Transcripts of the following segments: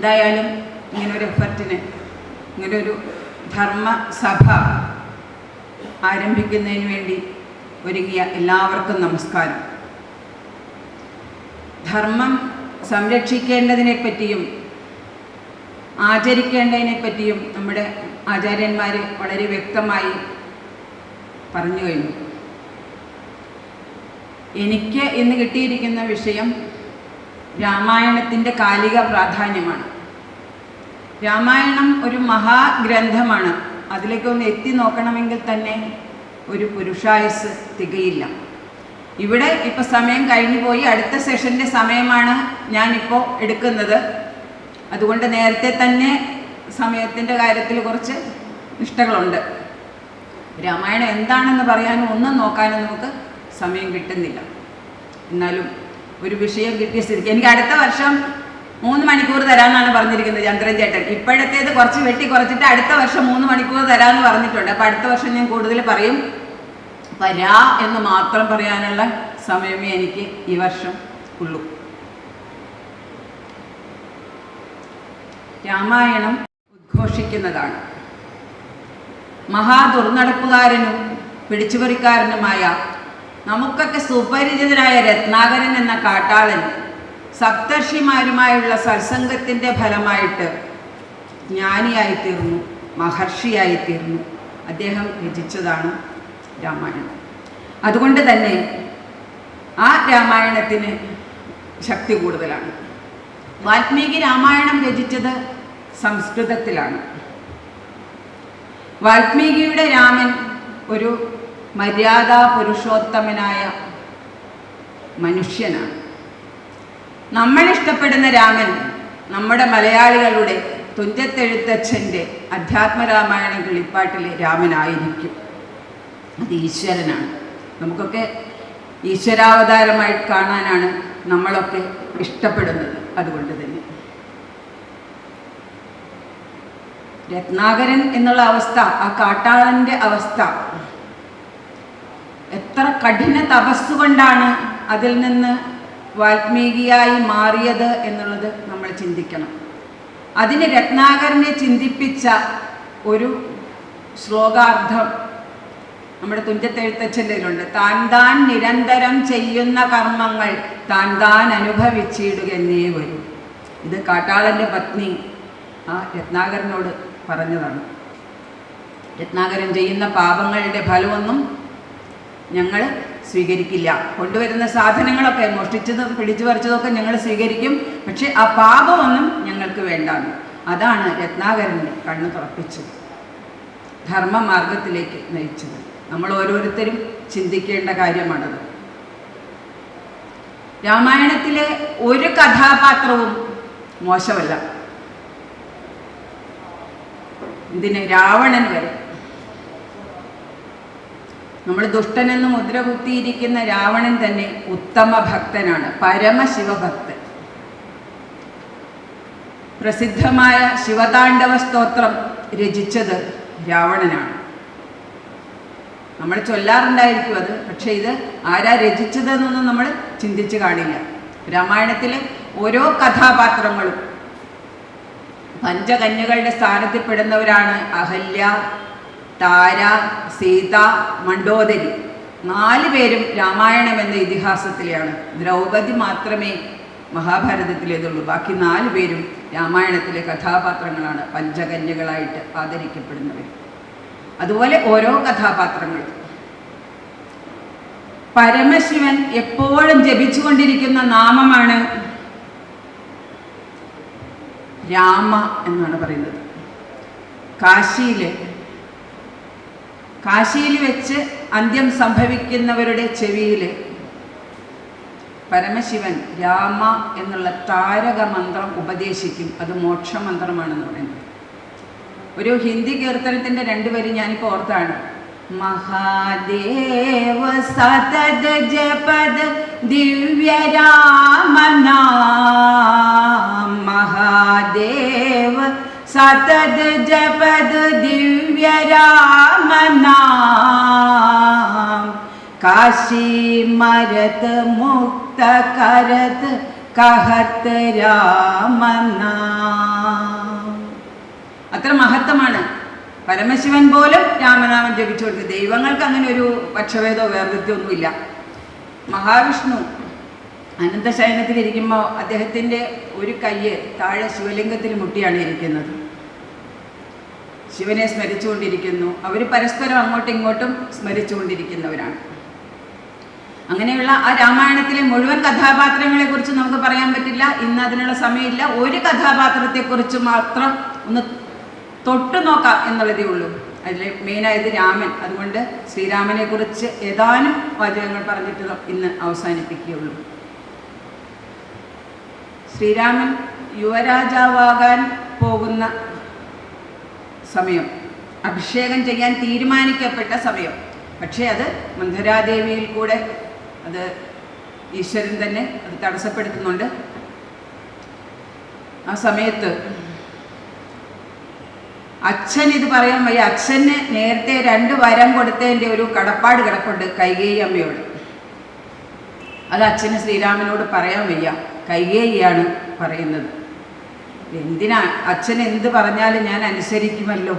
എന്തായാലും ഇങ്ങനൊരു എഫർട്ടിന് ഇങ്ങനൊരു ധർമ്മസഭ ആരംഭിക്കുന്നതിന് വേണ്ടി ഒരുങ്ങിയ എല്ലാവർക്കും നമസ്കാരം. ധർമ്മം സംരക്ഷിക്കേണ്ടതിനെ പറ്റിയും ആചരിക്കേണ്ടതിനെ പറ്റിയും നമ്മുടെ ആചാര്യന്മാർ വളരെ വ്യക്തമായി പറഞ്ഞു കഴിഞ്ഞു. എനിക്ക് ഇന്ന് കിട്ടിയിരിക്കുന്ന വിഷയം രാമായണത്തിന്റെ കാലിക പ്രാധാന്യമാണ്. രാമായണം ഒരു മഹാഗ്രന്ഥമാണ്. അതിലേക്കൊന്ന് എത്തി നോക്കണമെങ്കിൽ തന്നെ ഒരു പുരുഷായുസ് തികയില്ല. ഇവിടെ ഇപ്പോൾ സമയം കഴിഞ്ഞു പോയി. അടുത്ത സെഷന്റെ സമയമാണ് ഞാനിപ്പോൾ എടുക്കുന്നത്. അതുകൊണ്ട് നേരത്തെ തന്നെ സമയത്തിന്റെ കാര്യത്തിൽ കുറച്ച് നിഷ്ഠകളുണ്ട്. രാമായണം എന്താണെന്ന് പറയാനും ഒന്നും നോക്കാനും നമുക്ക് സമയം കിട്ടുന്നില്ല. എന്നാലും ഒരു വിഷയം കിട്ടിയ സ്ഥിതിക്ക്. എനിക്ക് അടുത്ത വർഷം മൂന്ന് മണിക്കൂർ തരാമെന്നാണ് പറഞ്ഞിരിക്കുന്നത് ചന്ദ്രൻ ചേട്ടൻ. ഇപ്പോഴത്തേത് കുറച്ച് വെട്ടി കുറച്ചിട്ട് അടുത്ത വർഷം മൂന്ന് മണിക്കൂർ തരാമെന്ന് പറഞ്ഞിട്ടുണ്ട്. അപ്പോൾ അടുത്ത വർഷം ഞാൻ കൂടുതൽ പറയും. വരാ എന്ന് മാത്രം പറയാനുള്ള സമയമേ എനിക്ക് ഈ വർഷം ഉള്ളൂ. രാമായണം ഉദ്ഘോഷിക്കുന്നതാണ്. മഹാദുർനടപ്പുകാരനും പിടിച്ചുപറിക്കാരനുമായ നമുക്കൊക്കെ സുപരിചിതനായ രത്നാകരൻ എന്ന കാട്ടാളൻ സപ്തർഷിമാരുമായുള്ള സത്സംഗത്തിന്റെ ഫലമായിട്ട് ജ്ഞാനിയായിത്തീർന്നു മഹർഷിയായിത്തീർന്നു. അദ്ദേഹം രചിച്ചതാണ് രാമായണം. അതുകൊണ്ട് തന്നെ ആ രാമായണത്തിന് ശക്തി കൂടുതലാണ്. വാൽമീകി രാമായണം രചിച്ചത് സംസ്കൃതത്തിലാണ്. വാൽമീകിയുടെ രാമൻ ഒരു മര്യാദാ പുരുഷോത്തമനായ മനുഷ്യനാണ്. നമ്മൾ ഇഷ്ടപ്പെടുന്ന രാമൻ നമ്മുടെ മലയാളികളുടെ തുഞ്ചത്തെഴുത്തച്ഛന്റെ അധ്യാത്മരാമായണം കിളിപ്പാട്ടിലെ രാമനായിരിക്കും. അത് ഈശ്വരനാണ്. നമുക്കൊക്കെ ഈശ്വരാവതാരമായി കാണാനാണ് നമ്മളൊക്കെ ഇഷ്ടപ്പെടുന്നത് അതുകൊണ്ട് തന്നെ. രത്നാകരൻ എന്നുള്ള അവസ്ഥ ആ കാട്ടാളന്റെ അവസ്ഥ എത്ര കഠിന തപസ്സുകൊണ്ടാണ് അതിൽ നിന്ന് വാൽമീകിയായി മാറിയത് എന്നുള്ളത് നമ്മൾ ചിന്തിക്കണം. അതിന് രത്നാകരനെ ചിന്തിപ്പിച്ച ഒരു ശ്ലോകാർത്ഥം നമ്മുടെ തുഞ്ചത്തെഴുത്തച്ഛന്റെയിലുണ്ട് താൻ താൻ നിരന്തരം ചെയ്യുന്ന കർമ്മങ്ങൾ താൻ താൻ അനുഭവിച്ചിടുകന്നേ വരും. ഇത് കാട്ടാളന്റെ പത്നി ആ രത്നാകരനോട് പറഞ്ഞതാണ്. രത്നാകരൻ ചെയ്യുന്ന പാപങ്ങളുടെ ഫലമൊന്നും ഞങ്ങൾ സ്വീകരിക്കില്ല. കൊണ്ടുവരുന്ന സാധനങ്ങളൊക്കെ മോഷ്ടിച്ചത് പിടിച്ചു പറിച്ചതൊക്കെ ഞങ്ങൾ സ്വീകരിക്കും. പക്ഷെ ആ പാപമൊന്നും ഞങ്ങൾക്ക് വേണ്ടാണ് അതാണ് രത്നാകരന്റെ കണ്ണു തുറപ്പിച്ചത്. ധർമ്മമാർഗത്തിലേക്ക് നയിച്ചത്. നമ്മൾ ഓരോരുത്തരും ചിന്തിക്കേണ്ട കാര്യമാണത്. രാമായണത്തിലെ ഒരു കഥാപാത്രവും മോശമല്ല. ഇതിന് രാവണൻ വരെ നമ്മൾ ദുഷ്ടനെന്ന് മുദ്ര കുത്തിയിരിക്കുന്ന രാവണൻ തന്നെ ഉത്തമ ഭക്തനാണ് പരമശിവഭക്തൻ. പ്രസിദ്ധമായ ശിവതാണ്ഡവ സ്തോത്രം രചിച്ചത് രാവണനാണ്. നമ്മൾ ചൊല്ലാറുണ്ടായിരിക്കും അത് പക്ഷേ ഇത് ആരാ രചിച്ചതെന്നൊന്നും നമ്മൾ ചിന്തിച്ചു കാണില്ല. രാമായണത്തിലെ ഓരോ കഥാപാത്രങ്ങളും പഞ്ചകന്യകളുടെ സ്ഥാനത്തിൽ പെടുന്നവരാണ് അഹല്യ താര സീത മണ്ഡോദരി നാല് പേരും രാമായണം എന്ന ഇതിഹാസത്തിലെയാണ്. ദ്രൗപദി മാത്രമേ മഹാഭാരതത്തിലേതുള്ളൂ. ബാക്കി നാല് പേരും രാമായണത്തിലെ കഥാപാത്രങ്ങളാണ്. പഞ്ചകന്യകളായിട്ട് ആദരിക്കപ്പെടുന്നവർ. അതുപോലെ ഓരോ കഥാപാത്രങ്ങൾ. പരമശിവൻ എപ്പോഴും ജപിച്ചുകൊണ്ടിരിക്കുന്ന നാമമാണ് രാമ എന്നാണ് പറയുന്നത്. കാശിയിൽ കാശിയിൽ വെച്ച് അന്ത്യം സംഭവിക്കുന്നവരുടെ ചെവിയിൽ പരമശിവൻ രാമ എന്നുള്ള താരക മന്ത്രം ഉപദേശിക്കും. അത് മോക്ഷമന്ത്രമാണെന്ന് പറയുന്നത്. ഒരു ഹിന്ദി കീർത്തനത്തിന്റെ രണ്ടുപേരും ഞാനിപ്പോൾ ഓർത്താണ്. മഹാദേവ സതത ജപദ ദിവ്യ രാമനാം മഹാദേവ സതത് ജപദ ദിവ്യ നാം കാശി മരത് മുക്ത കരത് കഹത്ത് രാമനാ അത്ര മഹത്വമാണ്. പരമശിവൻ പോലും രാമനാമം ജപിച്ചു കൊടുത്തു ദൈവങ്ങൾക്ക് അങ്ങനെ ഒരു പക്ഷഭേദോ വേർതിരിയൊന്നുമില്ല മഹാവിഷ്ണു അനന്തശയനത്തിലിരിക്കുമ്പോൾ അദ്ദേഹത്തിന്റെ ഒരു കയ്യ് താഴെ ശിവലിംഗത്തിൽ മുട്ടിയാണ് ഇരിക്കുന്നത്. ശിവനെ സ്മരിച്ചുകൊണ്ടിരിക്കുന്നു. അവർ പരസ്പരം അങ്ങോട്ടും ഇങ്ങോട്ടും സ്മരിച്ചുകൊണ്ടിരിക്കുന്നവരാണ്. അങ്ങനെയുള്ള ആ രാമായണത്തിലെ മുഴുവൻ കഥാപാത്രങ്ങളെ കുറിച്ച് നമുക്ക് പറയാൻ പറ്റില്ല. ഇന്ന് അതിനുള്ള സമയമില്ല. ഒരു കഥാപാത്രത്തെ കുറിച്ച് മാത്രം ഒന്ന് തൊട്ടു നോക്കാം എന്നുള്ളതേ ഉള്ളൂ. അതിൽ മെയിനായത് രാമൻ. അതുകൊണ്ട് ശ്രീരാമനെ കുറിച്ച് ഏതാനും വാചകങ്ങൾ പറഞ്ഞിട്ട് ഇന്ന് അവസാനിപ്പിക്കുകയുള്ളൂ. ശ്രീരാമൻ യുവരാജാവാകാൻ പോകുന്ന സമയം. അഭിഷേകം ചെയ്യാൻ തീരുമാനിക്കപ്പെട്ട സമയം. പക്ഷേ അത് മന്ധരാദേവിയിൽ കൂടെ അത് ഈശ്വരൻ തന്നെ അത് തടസ്സപ്പെടുത്തുന്നുണ്ട്. ആ സമയത്ത് അച്ഛൻ ഇത് പറയാൻ വയ്യ. അച്ഛന് നേരത്തെ രണ്ട് വരം കൊടുത്തതിന്റെ ഒരു കടപ്പാട് കിടപ്പുണ്ട് കൈകേയി അമ്മയോട് അത് അച്ഛന് ശ്രീരാമനോട് പറയാൻ വയ്യ. കൈകേയിയാണ് പറയുന്നത്. എന്തിനാ അച്ഛൻ എന്ത് പറഞ്ഞാലും ഞാൻ അനുസരിക്കുമല്ലോ?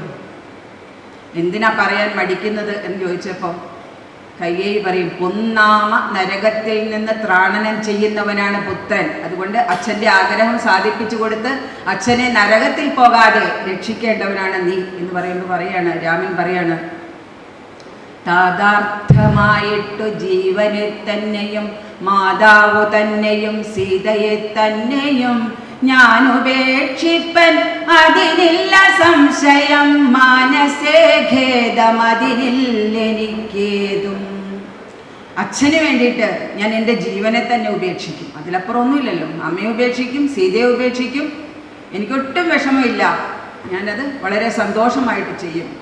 എന്തിനാ പറയാൻ മടിക്കുന്നത് എന്ന് ചോദിച്ചപ്പോൾ കയ്യേ പറയും പൊന്നാമ നരകത്തിൽ നിന്ന് ത്രാണനം ചെയ്യുന്നവനാണ് പുത്രൻ. അതുകൊണ്ട് അച്ഛന്റെ ആഗ്രഹം സാധിപ്പിച്ചു കൊടുത്ത് അച്ഛനെ നരകത്തിൽ പോകാതെ രക്ഷിക്കേണ്ടവനാണ് നീ എന്ന് പറയുമ്പോൾ പറയാണ് രാമൻ പറയാണ് താതാർത്ഥമായിട്ടു ജീവനെ തന്നെയും മാതാവ് തന്നെയും സീതയെ തന്നെയും ഞാൻ ഉപേക്ഷിപ്പൻ അതിനില്ല സംശയം. മാനസേ ഖേദം. അതിനില്ലെനിക്കേതും അച്ഛന് വേണ്ടിയിട്ട് ഞാൻ എന്റെ ജീവനെ തന്നെ ഉപേക്ഷിക്കും. അതിലപ്പുറം ഒന്നുമില്ലല്ലോ അമ്മയെ ഉപേക്ഷിക്കും സീതയെ ഉപേക്ഷിക്കും. എനിക്കൊട്ടും വിഷമമില്ല. ഞാനത് വളരെ സന്തോഷമായിട്ട് ചെയ്യും.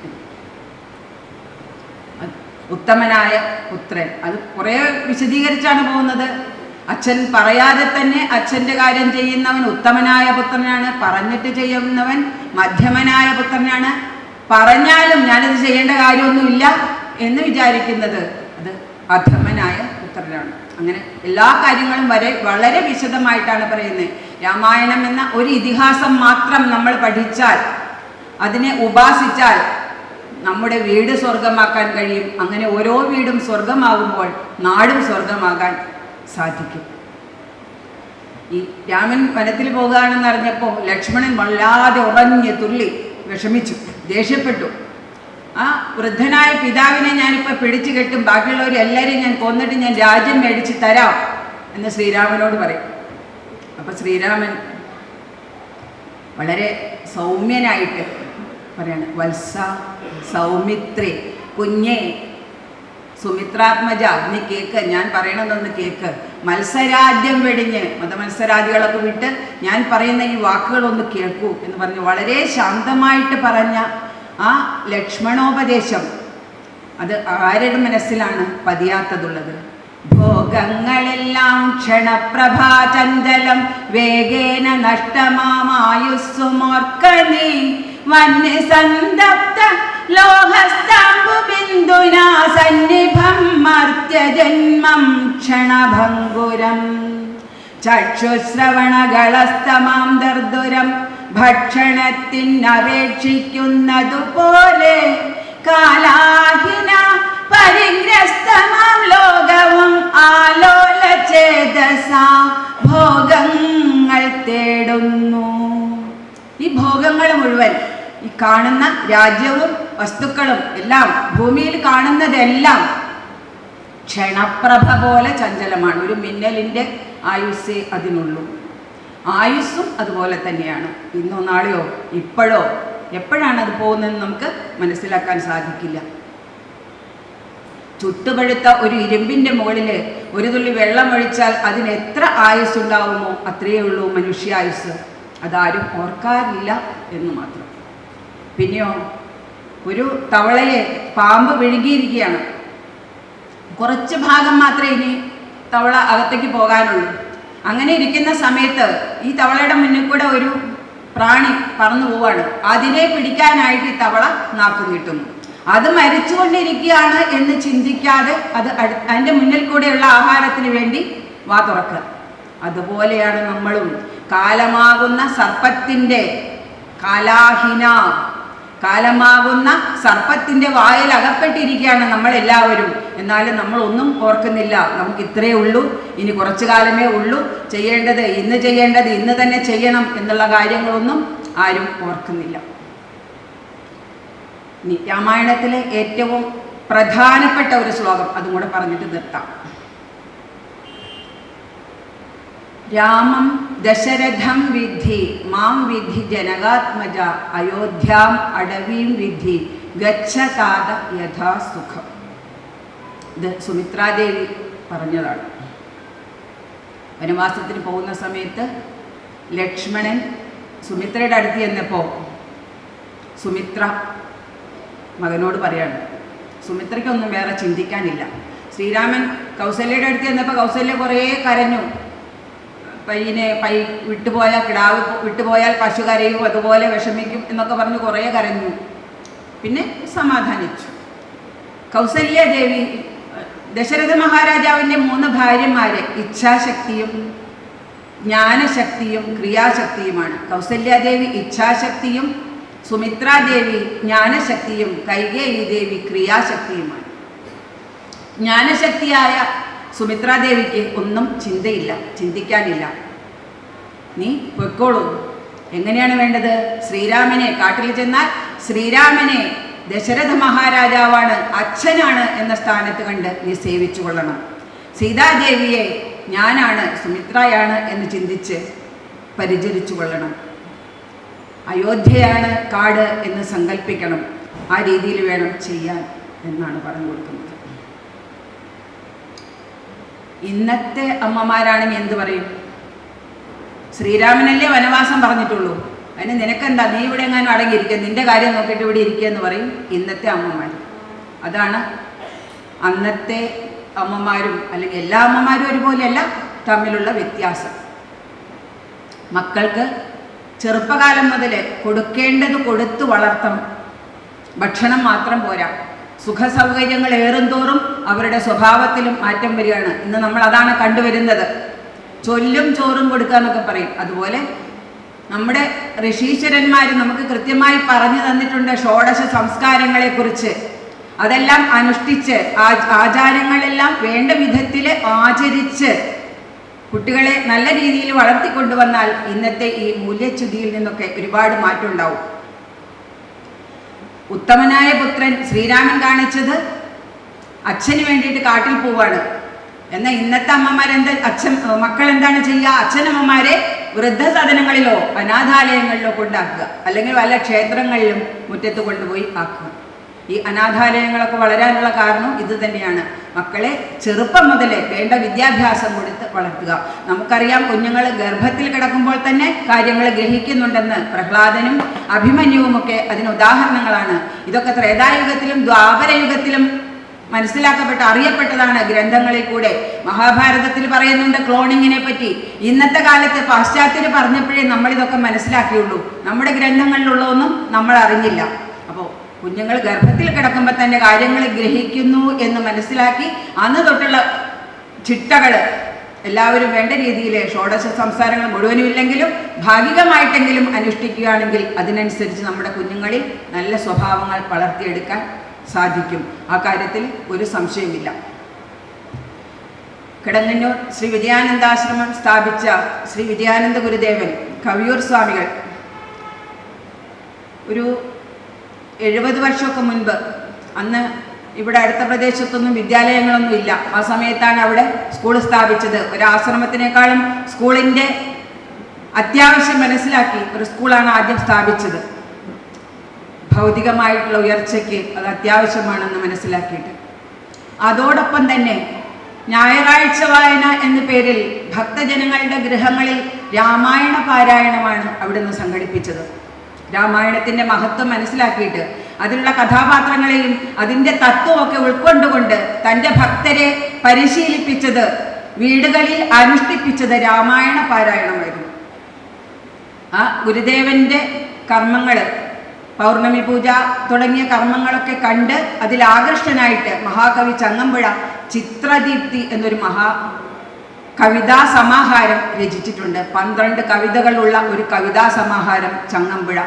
ഉത്തമനായ പുത്രൻ. അത് കുറേ വിശദീകരിച്ചാണ് പോകുന്നത്. അച്ഛൻ പറയാതെ തന്നെ അച്ഛന്റെ കാര്യം ചെയ്യുന്നവൻ ഉത്തമനായ പുത്രനാണ് പറഞ്ഞിട്ട് ചെയ്യുന്നവൻ മധ്യമനായ പുത്രനാണ്. പറഞ്ഞാലും ഞാനത് ചെയ്യേണ്ട കാര്യമൊന്നുമില്ല എന്ന് വിചാരിക്കുന്നത് അത് അധമനായ പുത്രനാണ്. അങ്ങനെ എല്ലാ കാര്യങ്ങളും വരെ വളരെ വിശദമായിട്ടാണ് പറയുന്നത്. രാമായണം എന്ന ഒരു ഇതിഹാസം മാത്രം നമ്മൾ പഠിച്ചാൽ അതിനെ ഉപാസിച്ചാൽ നമ്മുടെ വീട് സ്വർഗമാക്കാൻ കഴിയും. അങ്ങനെ ഓരോ വീടും സ്വർഗമാകുമ്പോൾ നാടും സ്വർഗമാകാൻ സാധിക്കും. ഈ രാമൻ വനത്തിൽ പോകുകയാണെന്ന് അറിഞ്ഞപ്പോൾ ലക്ഷ്മണൻ വല്ലാതെ ഉറഞ്ഞ് തുള്ളി വിഷമിച്ചു ദേഷ്യപ്പെട്ടു. ആ വൃദ്ധനായ പിതാവിനെ ഞാനിപ്പോൾ പിടിച്ചു കെട്ടും ബാക്കിയുള്ളവർ എല്ലാവരെയും ഞാൻ കൊന്നിട്ട് ഞാൻ രാജ്യം മേടിച്ച് തരാം എന്ന് ശ്രീരാമനോട് പറയും. അപ്പം ശ്രീരാമൻ വളരെ സൗമ്യനായിട്ട് പറയാണ് വത്സ സൗമിത്രി കുഞ്ഞെ സുമിത്രാത്മജ നീ കേക്ക് ഞാൻ പറയണതൊന്ന് കേക്ക്. മത്സരാദ്യം വെടിഞ്ഞ് മതമത്സരാദികളൊക്കെ വിട്ട് ഞാൻ പറയുന്ന ഈ വാക്കുകളൊന്ന് കേൾക്കൂ എന്ന് പറഞ്ഞ്. വളരെ ശാന്തമായിട്ട് പറഞ്ഞ ആ ലക്ഷ്മണോപദേശം അത് ആരുടെ മനസ്സിലാണ് പതിയാത്തതുള്ളത്? ഭോഗങ്ങളെല്ലാം ക്ഷണപ്രഭാചഞ്ചലം വേഗേന നഷ്ടമാമായുസ്സുമോർക്കനീ വന്യസന്തപ്ത ലോഹസ്തംഭു ബിന്ദുനാ സന്നിഭം മർത്യജന്മം ക്ഷണഭംഗുരം ചക്ഷുശ്രവണകളസ്തമാം ദർദുരം ഭക്ഷണത്തിനപേക്ഷിക്കുന്നതുപോലെ കാലാഹിന പരിഗ്രസ്തമാം ലോകവും ആലോല ചേതസ ഭോഗങ്ങൾ തേടുന്നു. ഈ ഭോഗങ്ങൾ മുഴുവൻ ഈ കാണുന്ന രാജ്യവും വസ്തുക്കളും എല്ലാം ഭൂമിയിൽ കാണുന്നതെല്ലാം ക്ഷണപ്രഭ പോലെ ചഞ്ചലമാണ്. ഒരു മിന്നലിന്റെ ആയുസ്സേ അതിനുള്ളൂ. ആയുസ്സും അതുപോലെ തന്നെയാണ്. ഇന്നോ നാളെയോ ഇപ്പോഴോ എപ്പോഴാണ് അത് പോകുന്നതെന്ന് നമുക്ക് മനസ്സിലാക്കാൻ സാധിക്കില്ല. ചുട്ടുപഴുത്ത ഒരു ഇരുമ്പിന്റെ മുകളിൽ ഒരു തുള്ളി വെള്ളം ഒഴിച്ചാൽ അതിന് എത്ര ആയുസ് ഉണ്ടാവുമോ അത്രയേ ഉള്ളൂ മനുഷ്യായുസ് അതാരും ഓർക്കാറില്ല എന്ന് മാത്രം. പിന്നെയോ ഒരു തവളയെ പാമ്പ് വിഴുങ്ങിയിരിക്കുകയാണ്. കുറച്ച് ഭാഗം മാത്രമേ ഇനി തവള അകത്തേക്ക് പോകാനുള്ളൂ. അങ്ങനെ ഇരിക്കുന്ന സമയത്ത് ഈ തവളയുടെ മുന്നിൽ കൂടെ ഒരു പ്രാണി പറന്നു പോവാണ്. അതിനെ പിടിക്കാനായിട്ട് ഈ തവള നാക്കു നീട്ടുന്നു. അത് മരിച്ചുകൊണ്ടിരിക്കുകയാണ് എന്ന് ചിന്തിക്കാതെ അത് അതിന്റെ മുന്നിൽ കൂടെയുള്ള ആഹാരത്തിന് വേണ്ടി വാ തുറക്കുക. അതുപോലെയാണ് നമ്മളും. കാലമാകുന്ന സർപ്പത്തിന്റെ കാലാഹിന കാലമാകുന്ന സർപ്പത്തിന്റെ വായിൽ അകപ്പെട്ടിരിക്കുകയാണ് നമ്മൾ എല്ലാവരും എന്നാലും നമ്മൾ ഒന്നും ഓർക്കുന്നില്ല. നമുക്ക് ഇത്രയേ ഉള്ളൂ. ഇനി കുറച്ചു കാലമേ ഉള്ളൂ. ചെയ്യേണ്ടത് ഇന്ന് ചെയ്യേണ്ടത് ഇന്ന് തന്നെ ചെയ്യണം എന്നുള്ള കാര്യങ്ങളൊന്നും ആരും ഓർക്കുന്നില്ല. രാമായണത്തിലെ ഏറ്റവും പ്രധാനപ്പെട്ട ഒരു ശ്ലോകം അതും കൂടെ പറഞ്ഞിട്ട് നിർത്താം. രാമം ദശരഥം വിദ്ധി മാം വിധി ജനകാത്മജ അയോധ്യാം അടവീം വിധി ഗച്ഛതാത യഥാസുഖം ഇത് സുമിത്രാദേവി പറഞ്ഞതാണ്. വനവാസത്തിന് പോകുന്ന സമയത്ത് ലക്ഷ്മണൻ സുമിത്രയുടെ അടുത്ത് ചെന്നപ്പോൾ സുമിത്ര മകനോട് പറയാണ് സുമിത്രയ്ക്കൊന്നും വേറെ ചിന്തിക്കാനില്ല. ശ്രീരാമൻ കൗസല്യയുടെ അടുത്ത് ചെന്നപ്പോൾ കൗസല്യ കുറേ കരഞ്ഞു. പയ്യനെ പൈ വിട്ടുപോയാൽ കിടാവ് വിട്ടുപോയാൽ പശു കരയും അതുപോലെ വിഷമിക്കും എന്നൊക്കെ പറഞ്ഞ് കുറേ കരഞ്ഞു. പിന്നെ സമാധാനിച്ചു. കൗസല്യദേവി ദശരഥ മഹാരാജാവിന്റെ മൂന്ന് ഭാര്യമാരെ ഇച്ഛാശക്തിയും ജ്ഞാനശക്തിയും ക്രിയാശക്തിയുമാണ്. കൗസല്യാദേവി ഇച്ഛാശക്തിയും സുമിത്രാദേവി ജ്ഞാനശക്തിയും കൈകേയി ദേവി ക്രിയാശക്തിയുമാണ്. ജ്ഞാനശക്തിയായ സുമിത്രാദേവിക്ക് ഒന്നും ചിന്തയില്ല ചിന്തിക്കാനില്ല. നീ പൊയ്ക്കോളൂ. എങ്ങനെയാണ് വേണ്ടത്? ശ്രീരാമനെ കാട്ടിൽ ചെന്നാൽ ശ്രീരാമനെ ദശരഥ മഹാരാജാവാണ് അച്ഛനാണ് എന്ന സ്ഥാനത്ത് കണ്ട് നീ സേവിച്ചു കൊള്ളണം. സീതാദേവിയെ ഞാനാണ് സുമിത്രയാണ് എന്ന് ചിന്തിച്ച് പരിചരിച്ചു കൊള്ളണം. അയോധ്യയാണ് കാട് എന്ന് സങ്കല്പിക്കണം ആ രീതിയിൽ വേണം ചെയ്യാൻ എന്നാണ് പറഞ്ഞു കൊടുക്കുന്നത്. ഇന്നത്തെ അമ്മമാരാണെങ്കിൽ എന്ത് പറയും? ശ്രീരാമനല്ലേ വനവാസം പറഞ്ഞിട്ടുള്ളൂ. അതിന് നിനക്കെന്താ? നീ ഇവിടെ എങ്ങാനും അടങ്ങിയിരിക്കുക? നിന്റെ കാര്യം നോക്കിയിട്ട് ഇവിടെ ഇരിക്കുക എന്ന് പറയും ഇന്നത്തെ അമ്മമാർ അതാണ് അന്നത്തെ അമ്മമാരും അല്ലെങ്കിൽ എല്ലാ അമ്മമാരും ഒരുപോലെയല്ല തമ്മിലുള്ള വ്യത്യാസം. മക്കൾക്ക് ചെറുപ്പകാലം മുതൽ കൊടുക്കേണ്ടത് കൊടുത്തു വളർത്തണം. ഭക്ഷണം മാത്രം പോരാ. സുഖ സൗകര്യങ്ങൾ ഏറുംതോറും അവരുടെ സ്വഭാവത്തിലും മാറ്റം വരികയാണ്. ഇന്ന് നമ്മൾ അതാണ് കണ്ടുവരുന്നത്. ചൊല്ലും ചോറും കൊടുക്കുക എന്നൊക്കെ പറയും. അതുപോലെ നമ്മുടെ ഋഷീശ്വരന്മാർ നമുക്ക് കൃത്യമായി പറഞ്ഞു തന്നിട്ടുണ്ട് ഷോഡശ സംസ്കാരങ്ങളെക്കുറിച്ച്. അതെല്ലാം അനുഷ്ഠിച്ച് ആചാരങ്ങളെല്ലാം വേണ്ട വിധത്തിൽ ആചരിച്ച് കുട്ടികളെ നല്ല രീതിയിൽ വളർത്തിക്കൊണ്ടുവന്നാൽ ഇന്നത്തെ ഈ മൂല്യച്യുതിയിൽ നിന്നൊക്കെ ഒരുപാട് മാറ്റം ഉണ്ടാവും. ഉത്തമനായ പുത്രൻ ശ്രീരാമൻ കാണിച്ചത് അച്ഛന് വേണ്ടിയിട്ട് കാട്ടിൽ പോവാണ്. എന്നാൽ ഇന്നത്തെ അമ്മമാരെന്ത് അച്ഛൻ മക്കൾ എന്താണ് ചെയ്യുക? അച്ഛനമ്മമാരെ വൃദ്ധസദനങ്ങളിലോ അനാഥാലയങ്ങളിലോ കൊണ്ടാക്കുക. അല്ലെങ്കിൽ വല്ല ക്ഷേത്രങ്ങളിലും മുറ്റത്ത് കൊണ്ടുപോയി ആക്കുക. ഈ അനാഥാലയങ്ങളൊക്കെ വളരാനുള്ള കാരണം ഇത് തന്നെയാണ്. മക്കളെ ചെറുപ്പം മുതലേ വേണ്ട വിദ്യാഭ്യാസം കൊടുത്ത് വളർത്തുക. നമുക്കറിയാം കുഞ്ഞുങ്ങൾ ഗർഭത്തിൽ കിടക്കുമ്പോൾ തന്നെ കാര്യങ്ങൾ ഗ്രഹിക്കുന്നുണ്ടെന്ന് പ്രഹ്ലാദനും അഭിമന്യുവുമൊക്കെ അതിന് ഉദാഹരണങ്ങളാണ്. ഇതൊക്കെ ത്രേതായുഗത്തിലും ദ്വാപരയുഗത്തിലും മനസ്സിലാക്കപ്പെട്ട അറിയപ്പെട്ടതാണ് ഗ്രന്ഥങ്ങളിൽ കൂടെ. മഹാഭാരതത്തിൽ പറയുന്നുണ്ട് ക്ലോണിങ്ങിനെ പറ്റി. ഇന്നത്തെ കാലത്ത് പാശ്ചാത്യർ പറഞ്ഞപ്പോഴേ നമ്മളിതൊക്കെ മനസ്സിലാക്കിയുള്ളൂ. നമ്മുടെ ഗ്രന്ഥങ്ങളിലുള്ളതൊന്നും നമ്മൾ അറിഞ്ഞില്ല കുഞ്ഞുങ്ങൾ ഗർഭത്തിൽ കിടക്കുമ്പോൾ തന്നെ കാര്യങ്ങൾ ഗ്രഹിക്കുന്നു എന്ന് മനസ്സിലാക്കി അന്ന് തൊട്ടുള്ള ചിട്ടകൾ എല്ലാവരും വേണ്ട രീതിയിൽ ഷോഡശ സംസാരങ്ങൾ മുഴുവനും ഇല്ലെങ്കിലും ഭാഗികമായിട്ടെങ്കിലും അനുഷ്ഠിക്കുകയാണെങ്കിൽ അതിനനുസരിച്ച് നമ്മുടെ കുഞ്ഞുങ്ങളിൽ നല്ല സ്വഭാവങ്ങൾ വളർത്തിയെടുക്കാൻ സാധിക്കും. ആ കാര്യത്തിൽ ഒരു സംശയമില്ല കിടങ്ങന്നൂർ ശ്രീ വിജയാനന്ദാശ്രമം സ്ഥാപിച്ച ശ്രീ വിജയാനന്ദ ഗുരുദേവൻ കവിയൂർ സ്വാമികൾ ഒരു എഴുപത് വർഷമൊക്കെ മുൻപ്. അന്ന് ഇവിടെ അടുത്ത പ്രദേശത്തൊന്നും വിദ്യാലയങ്ങളൊന്നും ഇല്ല. ആ സമയത്താണ് അവിടെ സ്കൂൾ സ്ഥാപിച്ചത്. ഒരു ആശ്രമത്തിനേക്കാളും സ്കൂളിന്റെ അത്യാവശ്യം മനസ്സിലാക്കി ഒരു സ്കൂളാണ് ആദ്യം സ്ഥാപിച്ചത്. ഭൗതികമായിട്ടുള്ള ഉയർച്ചയ്ക്ക് അത് അത്യാവശ്യമാണെന്ന് മനസ്സിലാക്കിയിട്ട്. അതോടൊപ്പം തന്നെ ഞായറാഴ്ച വായന എന്ന പേരിൽ ഭക്തജനങ്ങളുടെ ഗൃഹങ്ങളിൽ രാമായണ പാരായണമാണ് അവിടുന്ന് സംഘടിപ്പിച്ചത്. രാമായണത്തിന്റെ മഹത്വം മനസ്സിലാക്കിയിട്ട് അതിലുള്ള കഥാപാത്രങ്ങളെയും അതിന്റെ തത്വമൊക്കെ ഉൾക്കൊണ്ടുകൊണ്ട് തന്റെ ഭക്തരെ പരിശീലിപ്പിച്ചത് വീടുകളിൽ അനുഷ്ഠിപ്പിച്ചത് രാമായണ പാരായണമായിരുന്നു. ആ ഗുരുദേവന്റെ കർമ്മങ്ങൾ പൗർണമി പൂജ തുടങ്ങിയ കർമ്മങ്ങളൊക്കെ കണ്ട് അതിൽ മഹാകവി ചങ്ങമ്പുഴ ചിത്രദീപ്തി എന്നൊരു മഹാ കവിതാ സമാഹാരം രചിച്ചിട്ടുണ്ട്. പന്ത്രണ്ട് കവിതകളുള്ള ഒരു കവിതാ സമാഹാരം ചങ്ങമ്പുഴ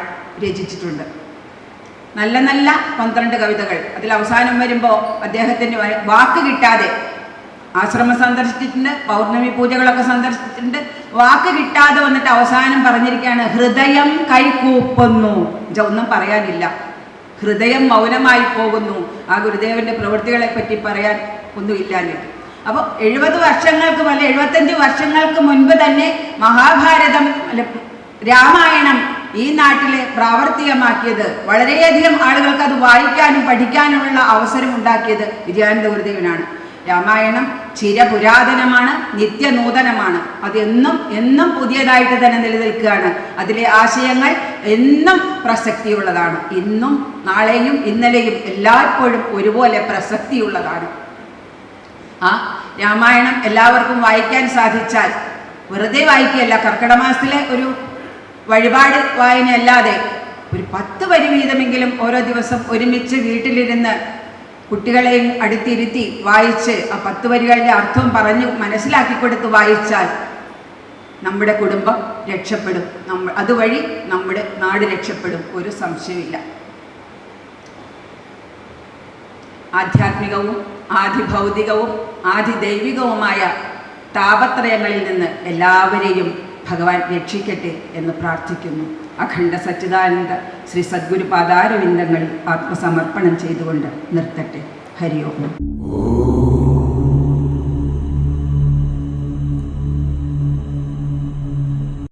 രചിച്ചിട്ടുണ്ട്. നല്ല നല്ല പന്ത്രണ്ട് കവിതകൾ. അതിൽ അവസാനം വരുമ്പോൾ അദ്ദേഹത്തിന് വാക്ക് കിട്ടാതെ ആശ്രമം സന്ദർശിച്ചിട്ടുണ്ട് പൗർണമി പൂജകളൊക്കെ സന്ദർശിച്ചിട്ടുണ്ട്. വാക്ക് കിട്ടാതെ വന്നിട്ട് അവസാനം പറഞ്ഞിരിക്കുകയാണ് ഹൃദയം കൈകൂപ്പുന്നു ഒന്നും പറയാനില്ല. ഹൃദയം മൗനമായി പോകുന്നു. ആ ഗുരുദേവന്റെ പ്രവൃത്തികളെ പറ്റി പറയാൻ ഒന്നുമില്ലാഞ്ഞിട്ട്. അപ്പോൾ എഴുപത് വർഷങ്ങൾക്ക് അല്ല എഴുപത്തഞ്ച് വർഷങ്ങൾക്ക് മുൻപ് തന്നെ മഹാഭാരതം അല്ല രാമായണം ഈ നാട്ടിലെ പ്രാവർത്തികമാക്കിയത്. വളരെയധികം ആളുകൾക്ക് അത് വായിക്കാനും പഠിക്കാനുമുള്ള അവസരം ഉണ്ടാക്കിയത് വിജയാനന്ദ ഗുരുദേവനാണ് രാമായണം ചിരപുരാതനമാണ് നിത്യനൂതനമാണ്. അത് എന്നും എന്നും പുതിയതായിട്ട് തന്നെ നിലനിൽക്കുകയാണ്. അതിലെ ആശയങ്ങൾ എന്നും പ്രസക്തിയുള്ളതാണ്. ഇന്നും നാളെയും ഇന്നലെയും എല്ലായ്പ്പോഴും ഒരുപോലെ പ്രസക്തിയുള്ളതാണ്. ആ രാമായണം എല്ലാവർക്കും വായിക്കാൻ സാധിച്ചാൽ വെറുതെ വായിക്കുകയല്ല കർക്കിടക മാസത്തിലെ ഒരു വഴിപാട് വായന അല്ലാതെ ഒരു പത്ത് വരി വീതമെങ്കിലും ഓരോ ദിവസം ഒരുമിച്ച് വീട്ടിലിരുന്ന് കുട്ടികളെയും അടുത്തിരുത്തി വായിച്ച് ആ പത്ത് വരികളുടെ അർത്ഥം പറഞ്ഞു മനസ്സിലാക്കി കൊടുത്ത് വായിച്ചാൽ നമ്മുടെ കുടുംബം രക്ഷപ്പെടും. നമ്മ അതുവഴി നമ്മുടെ നാട് രക്ഷപ്പെടും. ഒരു സംശയമില്ല ആധ്യാത്മികവും ആധിഭൗതികവും ആധിദൈവികവുമായ താപത്രയങ്ങളിൽ നിന്ന് എല്ലാവരെയും ഭഗവാൻ രക്ഷിക്കട്ടെ എന്ന് പ്രാർത്ഥിക്കുന്നു. അഖണ്ഡ സച്ചിദാനന്ദ ശ്രീ സദ്ഗുരു പാദാരവിന്ദങ്ങളിൽ ആത്മസമർപ്പണം ചെയ്തുകൊണ്ട് നിർത്തട്ടെ. ഹരി ഓം